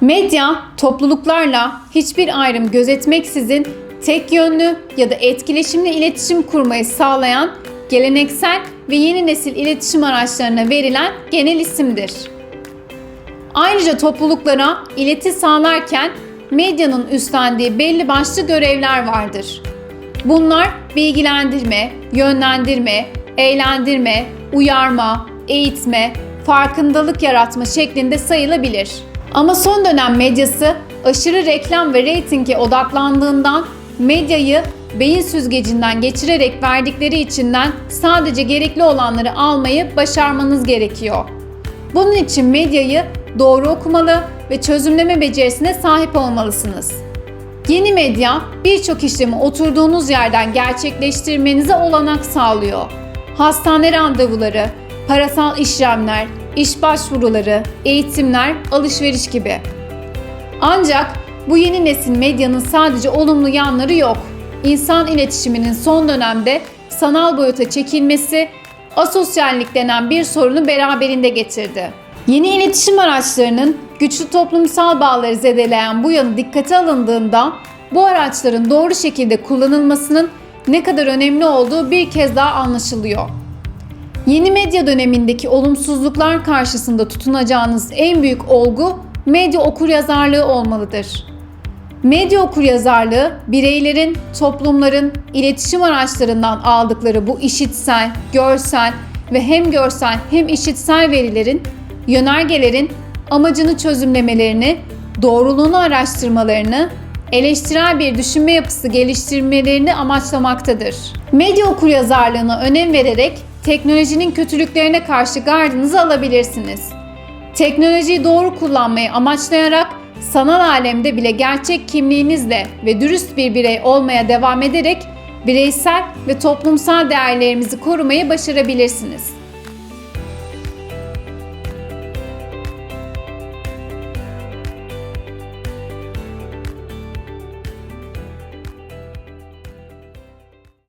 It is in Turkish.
Medya, topluluklarla hiçbir ayrım gözetmeksizin tek yönlü ya da etkileşimli iletişim kurmayı sağlayan geleneksel ve yeni nesil iletişim araçlarına verilen genel isimdir. Ayrıca topluluklara ileti sağlarken medyanın üstlendiği belli başlı görevler vardır. Bunlar bilgilendirme, yönlendirme, eğlendirme, uyarma, eğitme, farkındalık yaratma şeklinde sayılabilir. Ama son dönem medyası aşırı reklam ve reytinge odaklandığından medyayı beyin süzgecinden geçirerek verdikleri içinden sadece gerekli olanları almayı başarmanız gerekiyor. Bunun için medyayı doğru okumalı ve çözümleme becerisine sahip olmalısınız. Yeni medya birçok işlemi oturduğunuz yerden gerçekleştirmenize olanak sağlıyor. Hastane randevuları, parasal işlemler, iş başvuruları, eğitimler, alışveriş gibi. Ancak bu yeni nesil medyanın sadece olumlu yanları yok. İnsan iletişiminin son dönemde sanal boyuta çekilmesi asosyallik denen bir sorunu beraberinde getirdi. Yeni iletişim araçlarının güçlü toplumsal bağları zedeleyen bu yanı dikkate alındığında bu araçların doğru şekilde kullanılmasının ne kadar önemli olduğu bir kez daha anlaşılıyor. Yeni medya dönemindeki olumsuzluklar karşısında tutunacağınız en büyük olgu medya okuryazarlığı olmalıdır. Medya okuryazarlığı bireylerin, toplumların iletişim araçlarından aldıkları bu işitsel, görsel ve hem görsel hem işitsel verilerin, yönergelerin amacını çözümlemelerini, doğruluğunu araştırmalarını, eleştirel bir düşünme yapısı geliştirmelerini amaçlamaktadır. Medya okuryazarlığına önem vererek teknolojinin kötülüklerine karşı gardınızı alabilirsiniz. Teknolojiyi doğru kullanmayı amaçlayarak sanal alemde bile gerçek kimliğinizle ve dürüst bir birey olmaya devam ederek bireysel ve toplumsal değerlerimizi korumayı başarabilirsiniz.